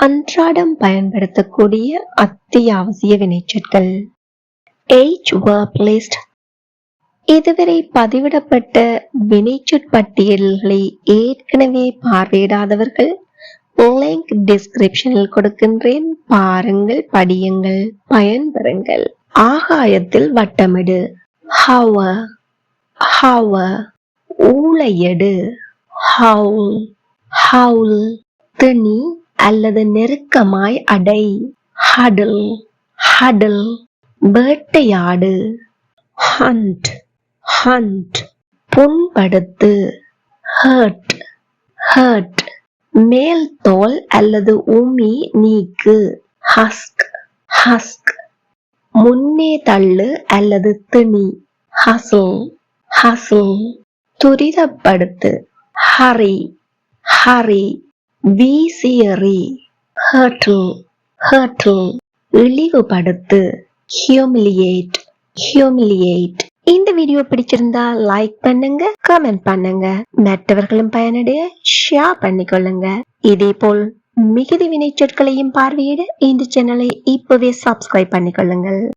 அன்றாடம் பயன்படுத்தக்கூடிய அத்தியாவசிய வினைச்சொற்கள். H verb லிஸ்ட் இதுவரை பதிவிடப்பட்ட வினைச்சொற் பட்டியல்களை ஏற்கனவே பார்வையிடாதவர்கள் லிங்க் டிஸ்கிரிப்ஷனில் கொடுக்கின்றேன். பாருங்கள் படியுங்கள் பயன்பெறுங்கள். ஆகாயத்தில் வட்டமிடு. ஹவ ஹவ ஊளையடு. ஹவுல் ஹவுல் திணி. அல்லது நெருக்கமாய் அடை. ஹடல் ஹடல் வேட்டையாடு. ஹண்ட் ஹண்ட் புண்படுத்து. ஹர்ட் ஹர்ட் மேல் தோல் அல்லது உமி நீக்கு. ஹஸ்க் ஹஸ்க் முன்னே தள்ளு அல்லது திணி. ஹசில் ஹசில் துரிதப்படுத்து. ஹரி ஹரி வீசி எறி ஹர்டில் ஹர்டில் இழிவுபடுத்து. Humiliate humiliate. இந்த வீடியோ பிடிச்சிருந்தா லைக் பண்ணுங்க கமெண்ட் பண்ணுங்க. மற்றவர்களும் பயனடைய ஷேர் பண்ணிக்கொள்ளுங்க. இதே போல் மிகுதி வினை சொற்களையும் பார்வையிட இந்த சேனலை இப்பவே சப்ஸ்கிரைப் பண்ணிக்கொள்ளுங்கள்.